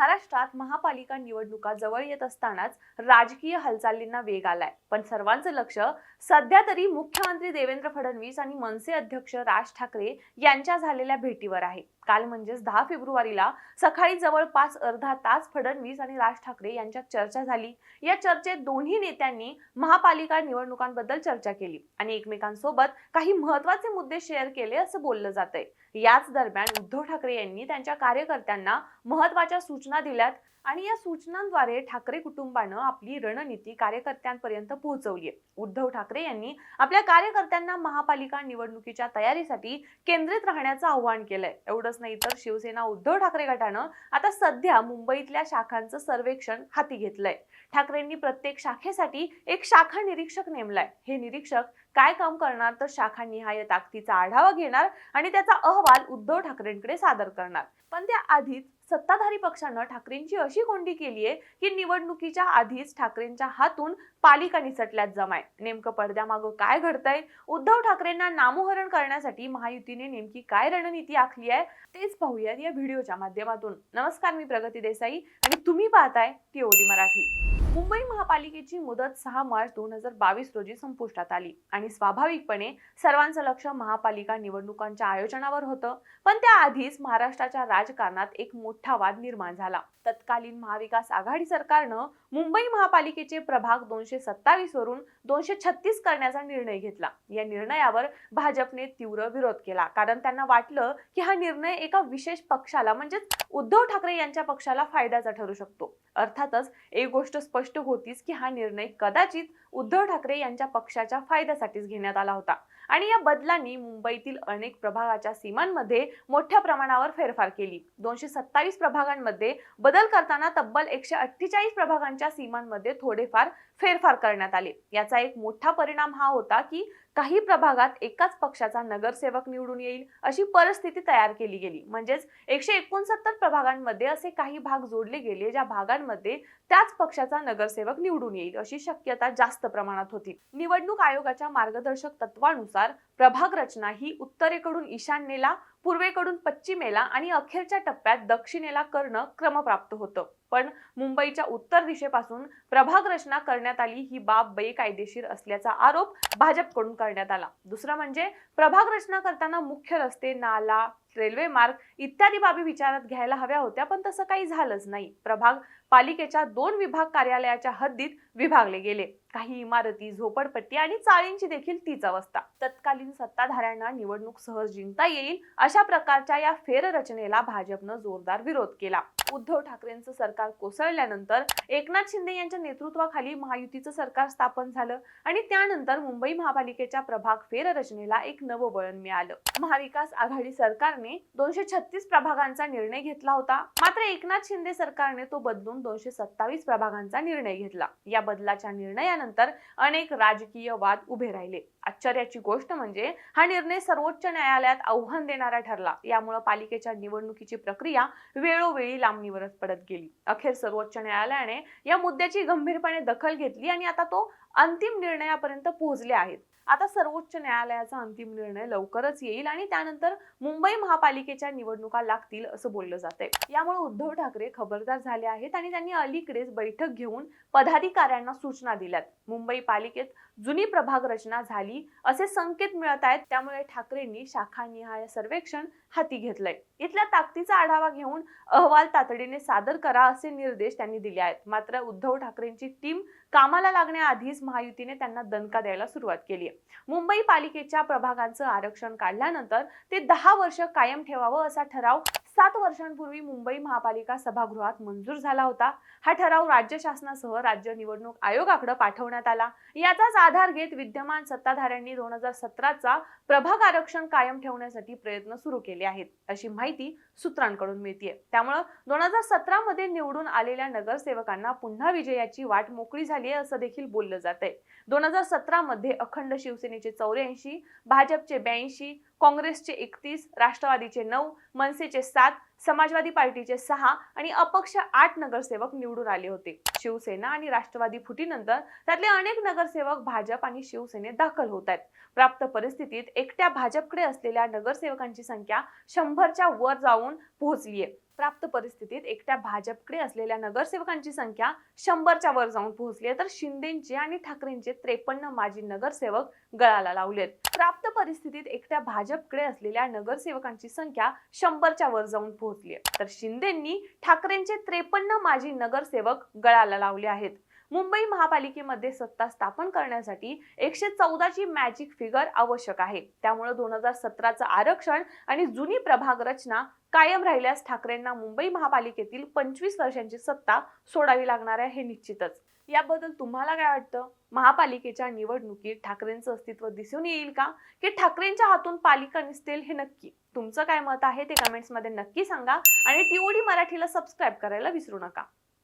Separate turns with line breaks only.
महाराष्ट्रात महापालिका निवडणुका जवळ येत असतानाच राजकीय हालचालींना वेग आलाय. पण सर्वांचं लक्ष सध्या तरी मुख्यमंत्री देवेंद्र फडणवीस आणि मनसे अध्यक्ष राज ठाकरे यांच्या झालेल्या भेटीवर आहे. काल म्हणजेच दहा फेब्रुवारीला सकाळी जवळपास अर्धा तास फडणवीस आणि राज ठाकरे यांच्यात चर्चा झाली. या चर्चेत दोन्ही नेत्यांनी महापालिका निवडणुकांबद्दल चर्चा केली आणि एकमेकांसोबत काही महत्त्वाचे मुद्दे शेअर केले असं बोललं जातंय. याच दरम्यान उद्धव ठाकरे यांनी त्यांच्या कार्यकर्त्यांना महत्त्वाच्या सूचना सूचना दिल्यात. आणि या सूचनांद्वारे ठाकरे कुटुंबानं आपली रणनीती कार्यकर्त्यांपर्यंत पोहोचवली आहे. उद्धव ठाकरे यांनी आपल्या कार्यकर्त्यांना महापालिका निवडणुकीच्या तयारीसाठी केंद्रित राहण्याचं आवाहन केलंय. एवढंच नाही तर शिवसेना उद्धव ठाकरे गटानं आता सध्या मुंबईतल्या शाखांचं सर्वेक्षण हाती घेतलंय. ठाकरेंनी प्रत्येक शाखेसाठी एक शाखा निरीक्षक नेमलाय. हे निरीक्षक काय काम करणार तर शाखानिहाय ताकदीचा आढावा घेणार आणि त्याचा अहवाल उद्धव ठाकरेंकडे सादर करणार. पण त्या आधीच सत्ताधारी पक्षानं ठाकरेंची अशी कोंडी केली आहे की निवडणुकीच्या आधीच ठाकरेंच्या हातून पालिका निसटल्यात जमाय. नेमकं पडद्यामागं काय घडतंय? उद्धव ठाकरेंना नामोहरण करण्यासाठी महायुतीने नेमकी काय रणनीती आखली आहे? तेच पाहूयात या व्हिडिओच्या माध्यमातून. नमस्कार मी प्रगती देसाई आणि तुम्ही पाहताय टीओडी मराठी. मुंबई महापालिकेची मुदत सहा मार्च दोन हजार बावीस रोजी संपुष्टात आली आणि स्वाभाविकपणे सर्वांचं लक्ष महापालिका निवडणुकांच्या आयोजनावर होतं. पण त्याआधीच महाराष्ट्राच्या राजकारणात एक मोठा वाद निर्माण झाला. तत्कालीन महाविकास आघाडी सरकारनं मुंबई महापालिकेचे प्रभाग दोनशे सत्तावीस वरून दोनशे छत्तीस करण्याचा निर्णय घेतला. या निर्णयावर भाजपने तीव्र विरोध केला. कारण त्यांना वाटलं की हा निर्णय एका विशेष पक्षाला म्हणजेच उद्धव ठाकरे यांच्या पक्षाला फायद्याचा ठरू शकतो. अर्थातच एक गोष्ट स्पष्ट होतीच की हा निर्णय कदाचित उद्धव ठाकरे यांच्या पक्षाच्या फायद्यासाठीच घेण्यात आला होता. आणि या बदलांनी मुंबईतील अनेक प्रभागाच्या सीमांमध्ये मोठ्या प्रमाणावर फेरफार केली. दोनशे सत्तावीस प्रभागांमध्ये बदल करताना तब्बल एकशे अठ्ठेचाळीस प्रभागांच्या सीमांमध्ये थोडेफार फेरफार करण्यात आले. याचा एक मोठा परिणाम हा होता की काही प्रभागात एकाच पक्षाचा नगरसेवक निवडून येईल अशी परिस्थिती तयार केली गेली. म्हणजेच एकशे एकोणसत्तर प्रभागांमध्ये असे काही भाग जोडले गेले ज्या भागांमध्ये त्याच पक्षाचा नगरसेवक निवडून येईल अशी शक्यता जास्त प्रमाणात होती. निवडणूक आयोगाच्या मार्गदर्शक तत्वानुसार प्रभाग रचना ही उत्तरेकडून ईशान्येला पूर्वेकडून पश्चिमेला आणि अखेरच्या टप्प्यात दक्षिणेला करणं क्रमप्राप्त होतं. पण मुंबईच्या उत्तर दिशेपासून प्रभाग रचना करण्यात आली ही बाब बेकायदेशीर असल्याचा आरोप भाजपकडून करण्यात आला. दुसरं म्हणजे प्रभाग रचना करताना मुख्य रस्ते नाला रेल्वे मार्ग इत्यादी बाबी विचारात घ्यायला हव्या होत्या पण तसं काही झालंच नाही. प्रभाग पालिकेच्या दोन विभाग कार्यालयाच्या हद्दीत विभागले गेले. काही इमारती झोपडपट्टी आणि चाळींची देखील तीच अवस्था. तत्कालीन सत्ताधाऱ्यांना निवडणूक सहज जिंकता येईल अशा प्रकारच्या या फेररचनेला भाजपनं जोरदार विरोध केला. उद्धव ठाकरेंचं सरकार कोसळल्यानंतर एकनाथ शिंदे यांच्या नेतृत्वाखाली महायुतीचं सरकार स्थापन झालं आणि त्यानंतर मुंबई महापालिकेच्या प्रभाग फेररचनेला एक नवं वळण मिळालं. महाविकास आघाडी सरकारने दोनशे छत्तीस प्रभागांचा निर्णय घेतला होता. मात्र एकनाथ शिंदे सरकारने तो बदलून दोनशे सत्तावीस प्रभागांचा निर्णय घेतला. या बदलाच्या निर्णयानंतर अनेक राजकीय वाद उभे राहिले. आश्चर्याची गोष्ट म्हणजे हा निर्णय सर्वोच्च न्यायालयात आव्हान देणारा ठरला. यामुळे पालिकेच्या निवडणुकीची प्रक्रिया वेळोवेळी लांब मागणीवरच पडत गेली अखेर सर्वोच्च न्यायालयाने या मुद्द्याची गंभीरपणे दखल घेतली आणि आता तो अंतिम निर्णयापर्यंत पोहोचले आहेत. आता सर्वोच्च न्यायालयाचा अंतिम निर्णय लवकरच येईल आणि त्यानंतर मुंबई महापालिकेच्या निवडणुका लागतील असं बोललं जातंय. यामुळे उद्धव ठाकरे खबरदार झाले आहेत आणि त्यांनी अलीकडेच बैठक घेऊन पदाधिकाऱ्यांना सूचना दिल्यात. मुंबई पालिकेत जुनी प्रभाग रचना झाली असे संकेत मिळत आहेत. त्यामुळे ठाकरेंनी शाखानिहाय सर्वेक्षण हाती घेतलंय. इथल्या ताकदीचा आढावा घेऊन अहवाल तातडीने सादर करा असे निर्देश त्यांनी दिले आहेत. मात्र उद्धव ठाकरेंची टीम कामाला लागण्याआधीच महायुतीने त्यांना दणका द्यायला सुरुवात केली आहे. मुंबई पालिकेच्या प्रभागांचं आरक्षण काढल्यानंतर ते दहा वर्ष कायम ठेवावं असा ठराव सात वर्षांपूर्वी मुंबई महापालिका सभागृहात मंजूर झाला होता. हा ठराव राज्य शासनासह राज्य निवडणूक आयोगाकडे पाठवण्यात आला. याचाच आधार घेत विद्यमान सत्ताधाऱ्यांनी दोन हजार सतराचा प्रभाग आरक्षण कायम ठेवण्यासाठी प्रयत्न सुरू केले आहेत अशी माहिती सूत्रांकडून मिळतीये. त्यामुळं दोन हजार सतरा मध्ये निवडून आलेल्या नगरसेवकांना पुन्हा विजयाची वाट मोकळी झाली आहे असं देखील बोललं जात आहे दोन हजार सतरा मध्ये अखंड शिवसेनेचे चौऱ्याऐंशी भाजपचे ब्याऐंशी काँग्रेसचे एकतीस राष्ट्रवादीचे नऊ मनसेचे सात समाजवादी पार्टीचे सहा आणि अपक्ष आठ नगरसेवक निवडून आले होते. शिवसेना आणि राष्ट्रवादी फुटीनंतर त्यातले अनेक नगरसेवक भाजप आणि शिवसेनेत दाखल होत आहेत. प्राप्त परिस्थितीत एकट्या भाजपकडे असलेल्या नगरसेवकांची संख्या शंभरच्या वर जाऊन पोहोचलीये. प्राप्त परिस्थितीत एकट्या भाजपकडे असलेल्या नगरसेवकांची संख्या शंभरच्या वर जाऊन पोहोचली आहे. तर शिंदेचे आणि ठाकरेंचे त्रेपन्न माजी नगरसेवक गळाला लावलेत प्राप्त परिस्थितीत एकट्या भाजपकडे असलेल्या नगरसेवकांची संख्या शंभरच्या वर जाऊन पोहोचली आहे. तर शिंदेंनी ठाकरेंचे त्रेपन्न माजी नगरसेवक गळाला लावले आहेत. मुंबई महापालिकेमध्ये सत्ता स्थापन करण्यासाठी एकशे चौदाची मॅजिक फिगर आवश्यक आहे. त्यामुळे दोन हजार सतराचं आरक्षण आणि जुनी प्रभाग रचना कायम राहिल्यास ठाकरेंना मुंबई महापालिकेतील पंचवीस वर्षांची सत्ता सोडावी लागणार आहे हे निश्चितच. याबद्दल तुम्हाला काय वाटतं? महापालिकेच्या निवडणुकीत ठाकरेंचं अस्तित्व दिसून येईल का? की ठाकरेंच्या हातून पालिका निसतेल हे नक्की? तुमचं काय मत आहे ते कमेंट्समध्ये नक्की सांगा आणि टीओडी मराठीला सबस्क्राईब करायला विसरू नका.